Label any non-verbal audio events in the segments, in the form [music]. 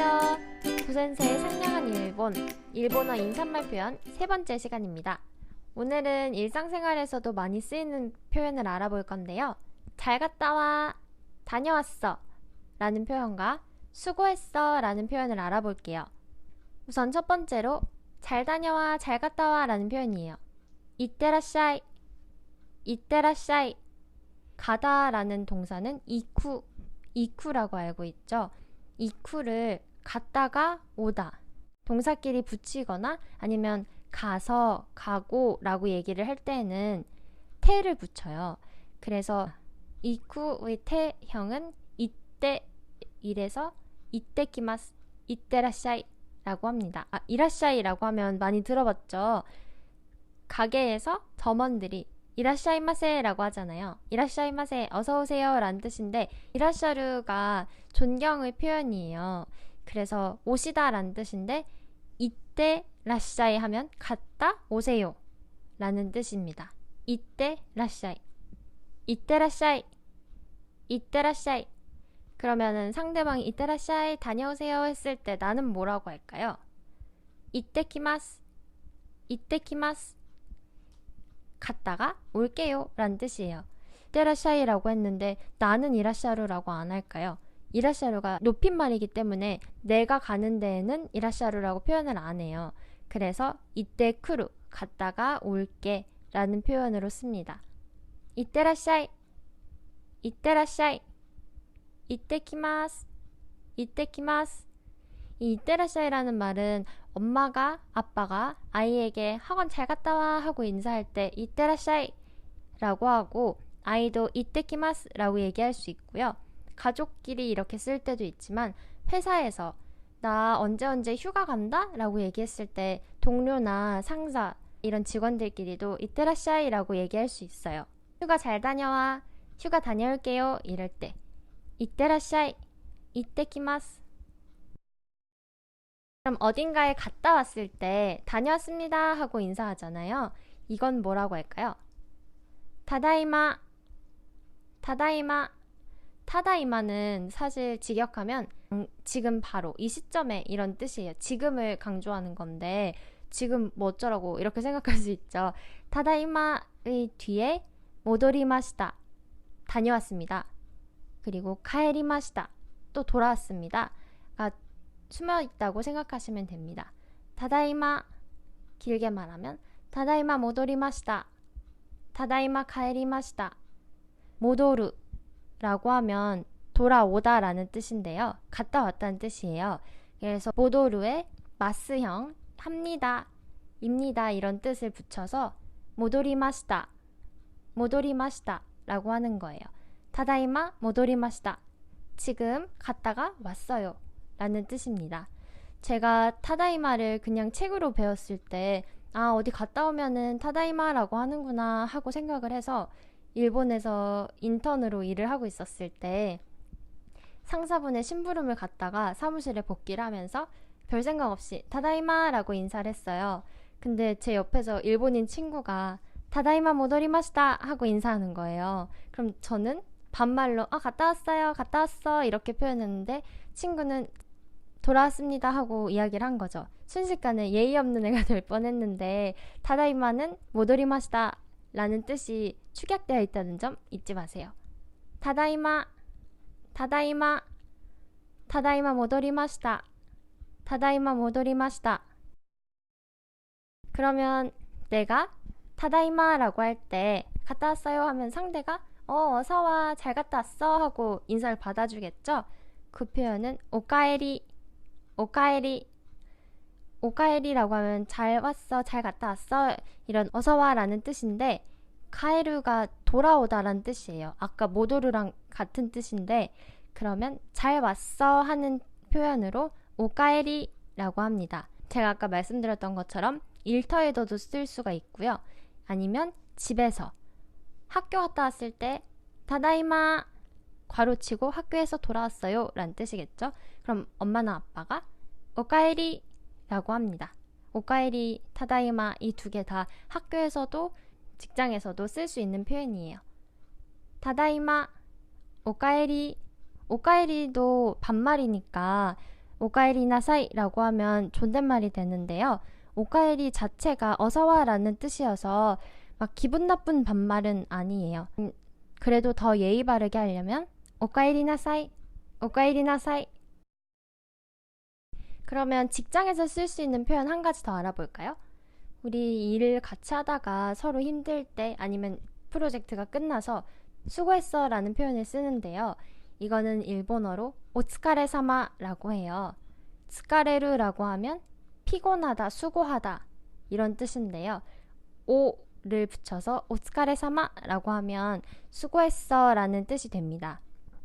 안녕하세요. 구센세의 상냥한 일본, 일본어 인사말 표현 세 번째 시간입니다. 오늘은 일상생활에서도 많이 쓰이는 표현을 알아볼 건데요. 잘 갔다 와, 다녀왔어 라는 표현과 수고했어 라는 표현을 알아볼게요. 우선 첫 번째로 잘 다녀와, 잘 갔다 와 라는 표현이에요. 이때라샤이, 이때라샤이. 가다 라는 동사는 이쿠, 이쿠라고 알고 있죠. 이쿠를 갔다가 오다. 동사끼리 붙이거나 아니면 가서, 가고 라고 얘기를 할 때는 태를 붙여요. 그래서 이쿠의 태형은 이때 이래서 이때 키마스, 이때라샤이 라고 합니다. 아, 이라샤이 라고 하면 많이 들어봤죠? 가게에서 점원들이 이라샤이마세 라고 하잖아요. 이라샤이마세 어서오세요 라는 뜻인데 이라샤루가 존경의 표현이에요. 그래서 오시다 라는 뜻인데 이때 라샤이 하면 갔다 오세요 라는 뜻입니다. 이때 라샤이 이때 라샤이 이때 라샤이 그러면은 상대방이 이때 라샤이 다녀오세요 했을 때 나는 뭐라고 할까요? 이때 키마스 이때 키마스 갔다가 올게요 라는 뜻이에요. 때라샤이라고 했는데 나는 이라샤루라고 안 할까요? 이라샤루가 높임말이기 때문에 내가 가는 데에는 이라샤루라고 표현을 안 해요. 그래서 이때 크루 갔다가 올게 라는 표현으로 씁니다. 이때라샤이 이때라샤이 이때키마스 이때키마스 이 이때라샤이라는 말은 엄마가 아빠가 아이에게 학원 잘 갔다 와 하고 인사할 때 이때라샤이 라고 하고 아이도 이때키마스 라고 얘기할 수 있고요. 가족끼리 이렇게 쓸 때도 있지만 회사에서 나 언제 언제 휴가 간다? 라고 얘기했을 때 동료나 상사 이런 직원들끼리도 이때라샤이 라고 얘기할 수 있어요. 휴가 잘 다녀와. 휴가 다녀올게요. 이럴 때 이때라샤이. 이때키마스. 그럼 어딘가에 갔다 왔을 때 다녀왔습니다. 하고 인사하잖아요. 이건 뭐라고 할까요? 타다이마. 타다이마 타다이마는 사실 직역하면 음, 지금 바로 이 시점에 이런 뜻이에요. 지금을 강조하는 건데 지금 뭐 어쩌라고 이렇게 생각할 수 있죠. 타다이마의 뒤에 모도리마시다 다녀왔습니다. 그리고 카에리마시다 또 돌아왔습니다. 가 숨어 있다고 생각하시면 됩니다. 타다이마 길게 말하면 타다이마 모도리마시다. 타다이마 카에리마시다. 모도르 라고 하면 돌아오다 라는 뜻인데요. 갔다 왔다는 뜻이에요. 그래서 모도르에 마스형 합니다, 입니다 이런 뜻을 붙여서 모도리마시다, 모도리마시다 라고 하는 거예요. 타다이마 모도리마시다. 지금 갔다가 왔어요. 라는 뜻입니다. 제가 타다이마를 그냥 책으로 배웠을 때, 아, 어디 갔다 오면은 타다이마라고 하는구나 하고 생각을 해서 일본에서 인턴으로 일을 하고 있었을 때 상사분의 심부름을 갔다가 사무실에 복귀를 하면서 별 생각 없이 타다이마라고 인사를 했어요. 근데 제 옆에서 일본인 친구가 타다이마 모도리마시다 하고 인사하는 거예요. 그럼 저는 반말로 아 갔다 왔어요 갔다 왔어 이렇게 표현했는데 친구는 돌아왔습니다 하고 이야기를 한 거죠. 순식간에 예의 없는 애가 [laughs] 될 뻔했는데 타다이마는 모도리마시다 라는 뜻이 축약되어 있다는 점 잊지 마세요. 타다이마, 타다이마, 타다이마 모도리마시다. 타다이마 모도리마시다. 그러면 내가 타다이마라고 할 때 갔다 왔어요 하면 상대가 어 어서 와 잘 갔다 왔어 하고 인사를 받아주겠죠. 그 표현은 오카에리, 오카에리, 오카에리라고 하면 잘 왔어, 잘 갔다 왔어 이런 어서 와라는 뜻인데 카에루가 돌아오다라는 뜻이에요. 아까 모도르랑 같은 뜻인데 그러면 잘 왔어 하는 표현으로 오카에리라고 합니다. 제가 아까 말씀드렸던 것처럼 일터에서도 쓸 수가 있고요. 아니면 집에서 학교 갔다 왔을 때 다다이마 괄호치고 학교에서 돌아왔어요 라는 뜻이겠죠. 그럼 엄마나 아빠가 오카에리 라고 합니다. 오카에리, 타다이마 이 두 개 다 학교에서도 직장에서도 쓸 수 있는 표현이에요. 타다이마, 오카에리, 오카에리도 반말이니까 오카에리나사이라고 하면 존댓말이 되는데요. 오카에리 자체가 어서와라는 뜻이어서 막 기분 나쁜 반말은 아니에요. 음, 그래도 더 예의 바르게 하려면 오카에리나사이, 오카에리나사이. 그러면 직장에서 쓸 수 있는 표현 한 가지 더 알아볼까요? 우리 일을 같이 하다가 서로 힘들 때 아니면 프로젝트가 끝나서 수고했어 라는 표현을 쓰는데요. 이거는 일본어로 오츠카레 사마라고 해요. 스카레르라고 하면 피곤하다, 수고하다 이런 뜻인데요. 오를 붙여서 오츠카레 사마라고 하면 수고했어 라는 뜻이 됩니다.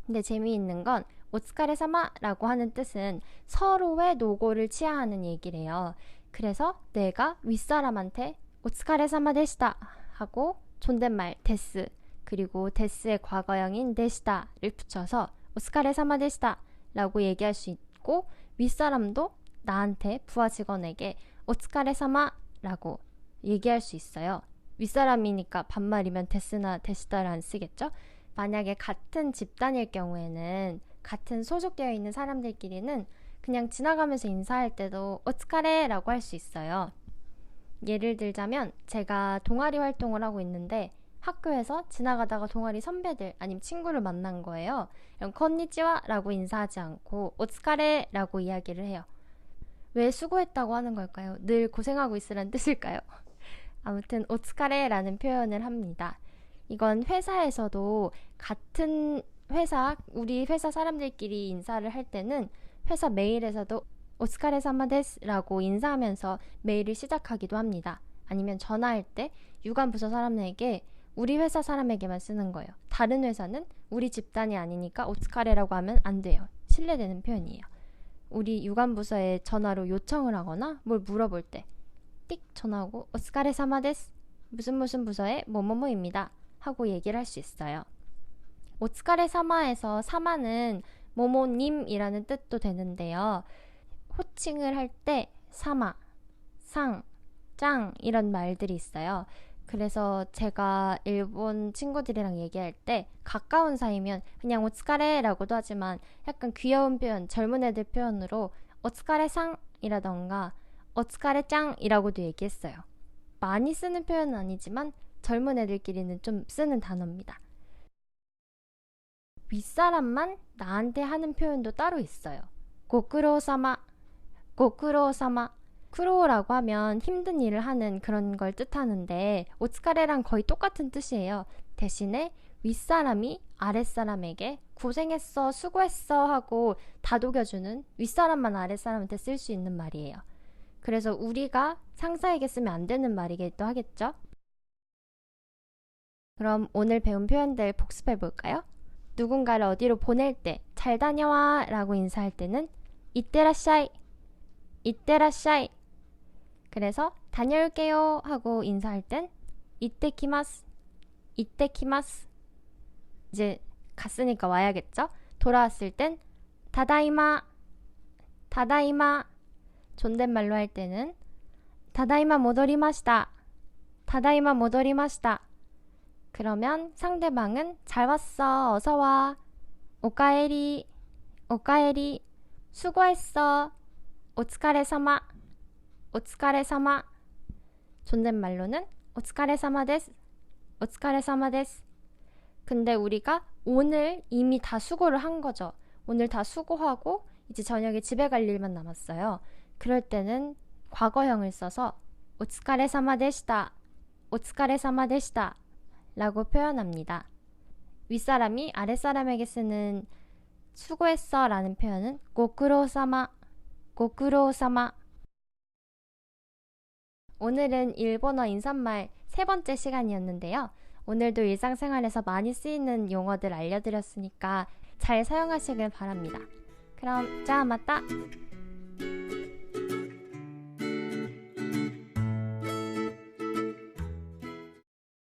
근데 재미있는 건 오츠카레 사마라고 하는 뜻은 서로의 노고를 치하하는 얘기래요. 그래서 내가 윗사람한테 오츠카레사마 데시다 하고 존댓말 데스 그리고 데스의 과거형인 데시다를 붙여서 오스카레사마 데시다 라고 얘기할 수 있고 윗사람도 나한테 부하 직원에게 오스카레사마 라고 얘기할 수 있어요. 윗사람이니까 반말이면 데스나 데시다를 안 쓰겠죠? 만약에 같은 집단일 경우에는 같은 소속되어 있는 사람들끼리는 그냥 지나가면서 인사할 때도 오츠카레라고 할 수 있어요. 예를 들자면 제가 동아리 활동을 하고 있는데 학교에서 지나가다가 동아리 선배들 아니면 친구를 만난 거예요. 그럼 컨니치와라고 인사하지 않고 오츠카레라고 이야기를 해요. 왜 수고했다고 하는 걸까요? 늘 고생하고 있으라는 뜻일까요? [laughs] 아무튼 오츠카레라는 표현을 합니다. 이건 회사에서도 같은 회사 우리 회사 사람들끼리 인사를 할 때는 회사 메일에서도 오츠카레사마데스라고 인사하면서 메일을 시작하기도 합니다. 아니면 전화할 때 유관 부서 사람에게 우리 회사 사람에게만 쓰는 거예요. 다른 회사는 우리 집단이 아니니까 오츠카레라고 하면 안 돼요. 신뢰되는 표현이에요. 우리 유관 부서에 전화로 요청을 하거나 뭘 물어볼 때 띡 전화하고 오츠카레 사마데스 무슨 무슨 부서의 뭐뭐뭐입니다 하고 얘기를 할 수 있어요. 오츠카레 사마에서 사마는 모모님이라는 뜻도 되는데요. 호칭을 할 때 사마, 상, 짱 이런 말들이 있어요. 그래서 제가 일본 친구들이랑 얘기할 때 가까운 사이면 그냥 오츠카레라고도 하지만 약간 귀여운 표현, 젊은 애들 표현으로 오츠카레상이라던가 오츠카레짱이라고도 얘기했어요. 많이 쓰는 표현은 아니지만 젊은 애들끼리는 좀 쓰는 단어입니다. 윗사람만 나한테 하는 표현도 따로 있어요. 고쿠로사마, 고쿠로사마. 쿠로라고 하면 힘든 일을 하는 그런 걸 뜻하는데 오츠카레랑 거의 똑같은 뜻이에요. 대신에 윗사람이 아랫사람에게 고생했어, 수고했어 하고 다독여주는 윗사람만 아랫사람한테 쓸 수 있는 말이에요. 그래서 우리가 상사에게 쓰면 안 되는 말이기도 하겠죠? 그럼 오늘 배운 표현들 복습해 볼까요? 누군가를 어디로 보낼 때 잘 다녀와 라고 인사할 때는 이때라샤이 이때라샤이. 그래서 다녀올게요 하고 인사할 땐 이때 키마스 이때 키마스. 이제 갔으니까 와야겠죠? 돌아왔을 땐 다다이마 다다이마. 존댓말로 할 때는 다다이마 모도리마시다 다다이마 모도리마시다 그러면 상대방은 잘 왔어 어서 와. 오카에리 오카에리. 수고했어. 오츠카레사마. 오츠카레사마. 존댓말로는 오츠카레사마 데스. 오츠카레사마 데스. 근데 우리가 오늘 이미 다 수고를 한 거죠. 오늘 다 수고하고 이제 저녁에 집에 갈 일만 남았어요. 그럴 때는 과거형을 써서 오츠카레사마 데시다. 오츠카레사마 데시다 라고 표현합니다. 윗사람이 아랫사람에게 쓰는 수고했어 라는 표현은 고쿠로사마 고쿠로사마 오늘은 일본어 인사말 세 번째 시간이었는데요. 오늘도 일상생활에서 많이 쓰이는 용어들 알려드렸으니까 잘 사용하시길 바랍니다. 그럼 자 맞다.